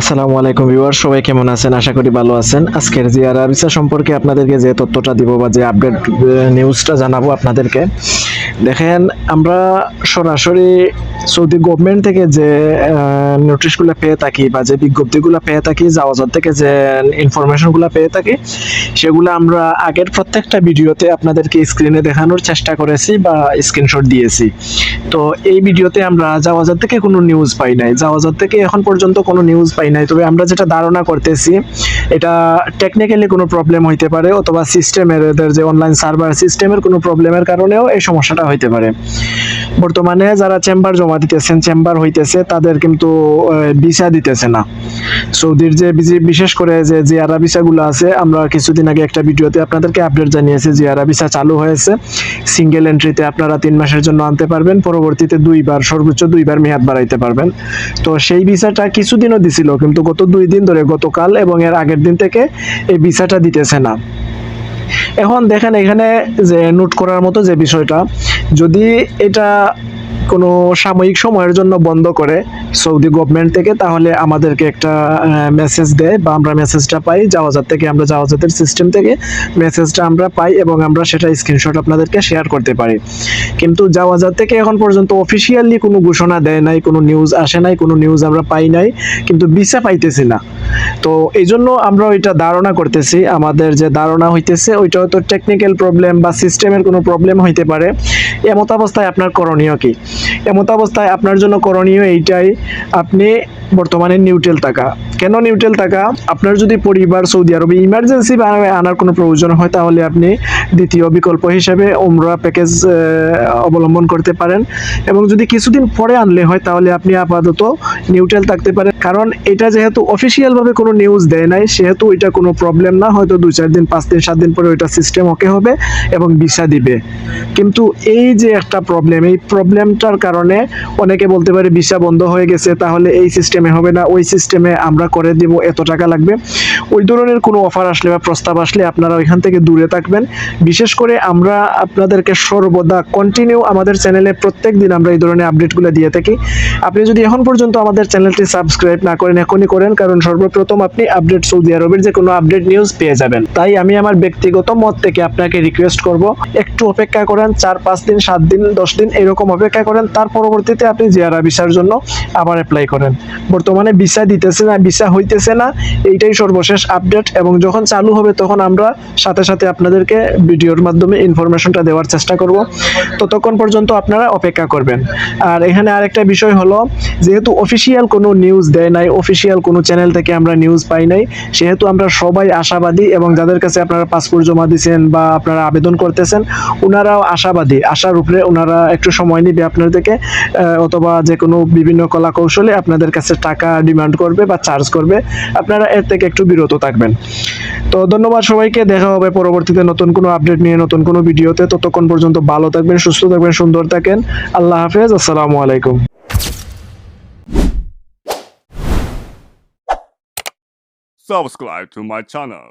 আসসালামু আলাইকুম ভিউয়ার সবাই কেমন আছেন? আশা করি ভালো আছেন। আজকের জিয়ার ভিসা সম্পর্কে আপনাদেরকে যে তথ্যটা দিব বা যে আপডেট নিউজটা জানাব আপনাদেরকে। দেখেন, আমরা সরাসরি সৌদি গভর্নমেন্ট থেকে যে নোটিশগুলো পেয়ে থাকি বা যে বিজ্ঞপ্তিগুলো পেয়ে থাকি জাওয়াজার থেকে যে ইনফরমেশনগুলো পেয়ে থাকি, সেগুলো আমরা আগের প্রত্যেকটা ভিডিওতে আপনাদেরকে স্ক্রিনে দেখানোর চেষ্টা করেছি বা স্ক্রিনশট দিয়েছি। তো এই ভিডিওতে আমরা জাওয়াজার থেকে কোনো নিউজ পাই নাই জাওয়াজার থেকে এখন পর্যন্ত কোনো নিউজ পাই নাই, তবে আমরা যেটা ধারণা করতেছি, এটা টেকনিক্যালি কোনো প্রবলেম হইতে পারে অথবা সিস্টেমের এদের যে অনলাইন সার্ভার সিস্টেমের কোনো প্রবলেমের কারণেও এই সমস্যাটা হইতে পারে। বর্তমানে যারা চেম্বার জমা দিতেছেন চেম্বার হইতেছে, তাদের কিন্তু ভিসা দিতেছে না। সৌদির যে বিশেষ করে যে জিয়ারা ভিসাগুলো আছে, আমরা কিছুদিন আগে একটা ভিডিওতে আপনাদেরকে আপডেট জানিয়েছি, জিয়ারা ভিসা চালু হয়েছে। সিঙ্গেল এন্ট্রিতে আপনারা তিন মাসের জন্য আনতে পারবেন, পরবর্তীতে দুইবার, সর্বোচ্চ দুইবার মেয়াদ বাড়াইতে পারবেন। তো সেই ভিসাটা কিছুদিনও দিছিল, কিন্তু গত দুই দিন ধরে গতকাল এবং এর আগের দিন থেকে এই ভিসাটা দিতেছে না। এখন দেখেন এখানে যে নোট করার মতো যে বিষয়টা, যদি এটা কোনো সাময়িক সময়ের জন্য বন্ধ করে সৌদি গভর্নমেন্ট থেকে, তাহলে আমাদেরকে একটা মেসেজ দেয় বা আমরা মেসেজটা পাই জাওয়াজার থেকে, আমরা জাওয়াজাতের সিস্টেম থেকে। মেসেজটা আমরা পাই এবং আমরা সেটা স্ক্রিনশট আপনাদেরকে শেয়ার করতে পারি। কিন্তু জাওয়াজার থেকে এখন পর্যন্ত অফিসিয়ালি কোনো ঘোষণা দেয় নাই, কোনো নিউজ আসে নাই, কোনো নিউজ আমরা পাই নাই, কিন্তু ভিসা পাইতেছি না। তো এই জন্য আমরা ওইটা ধারণা করতেছি, আমাদের যে ধারণা হইতেছে ওইটা হয়তো টেকনিক্যাল প্রবলেম বা সিস্টেমের কোনো প্রবলেম হইতে পারে। এমত অবস্থায় আপনার করণীয় কি? এমত অবস্থায় আপনার জন্য করণীয় এইটাই আপনি বর্তমানে নিউট্রেল থাকা। কেন নিউট্রেল থাকা? আপনার যদি পরিবার সৌদি আরবে ইমার্জেন্সি আনার কোনো প্রয়োজন হয়, তাহলে আপনি দ্বিতীয় বিকল্প হিসেবে ওমরা প্যাকেজ অবলম্বন করতে পারেন। এবং যদি কিছুদিন পরে আনলে হয়, তাহলে আপনি আপাতত নিউট্রাল থাকতে পারেন। কারণ এটা যেহেতু অফিসিয়ালভাবে কোনো নিউজ দেয় নাই, সেহেতু ওইটা কোনো প্রবলেম না। হয়তো দু চার দিন, পাঁচ দিন, সাত দিন পরে ওইটা সিস্টেম ওকে হবে এবং ভিসা দিবে। কিন্তু এই যে একটা প্রবলেম এই প্রবলেমটার কারণে অনেকে বলতে পারে ভিসা বন্ধ হয়ে গেছে, তাহলে এই সিস্টেমে হবে না। ওই সিস্টেমে আমরা করে দিব এত টাকা লাগবে। ওই ধরনের কোনো অফার আসলে বা প্রস্তাব আসলে আপনারা ওইখান থেকে দূরে থাকবেন। বিশেষ করে আমরা আপনাদেরকে সর্বদা কন্টিনিউ আমাদের চ্যানেলে প্রত্যেক দিন আমরা এই ধরনের আপডেটগুলো দিয়ে থাকি। আপনি যদি এখন পর্যন্ত আমাদের চ্যানেলটি সাবস্ক্রাইব না করেন, এখনই করেন, কারণ সর্বপ্রথম আপনি আপডেট সৌদি আরবের যে কোনো আপডেট নিউজ পেয়ে যাবেন। তাই আমি আমার ব্যক্তিগত মত থেকে আপনাকে রিকোয়েস্ট করব, একটু অপেক্ষা করেন, চার, পাঁচ দিন, সাত দিন, দশ দিন এরকম অপেক্ষা করেন, তার পরবর্তীতে আপনি জিয়ারা ভিসার জন্য আবার অ্যাপ্লাই করেন। বর্তমানে ভিসা দিতেছে না, ভিসা হইতেছে না, এইটাই সর্বশেষ আপডেট এবং যখন চালু হবে তখন আমরা সাথে সাথে আপনাদেরকে ভিডিওর মাধ্যমে ইনফরমেশনটা দেওয়ার চেষ্টা করব। ততক্ষণ পর্যন্ত আপনারা অপেক্ষা করবেন। আর এখানে আরেকটা বিষয় হলো, যেহেতু অফিসিয়াল কোনো নিউজ দেয় নাই অফিসিয়াল কোনো চ্যানেল থেকে আমরা নিউজ পাই নাই, সেহেতু আমরা সবাই আশাবাদী এবং যাদের কাছে আপনারা পাসপোর্ট জমা দিয়েছেন বা আপনারা আবেদন করতেছেন ওনারাও আশাবাদী। আশার উপরে ওনারা একটু সময় নিবে আপনাদেরকে অথবা যে কোনো বিভিন্ন কলা কৌশলে আপনাদের কাছে টাকা ডিমান্ড করবে বা চার্জ করবে। আপনারা এর থেকে একটু বিরত থাকবেন। তো ধন্যবাদ সবাইকে, দেখা হবে পরবর্তীতে নতুন কোনো আপডেট নিয়ে, নতুন কোনো ভিডিওতে। ততক্ষণ পর্যন্ত ভালো থাকবেন, সুস্থ থাকবেন, সুন্দর থাকেন। আল্লাহ হাফেজ, আসসালামু আলাইকুম। Subscribe to my channel.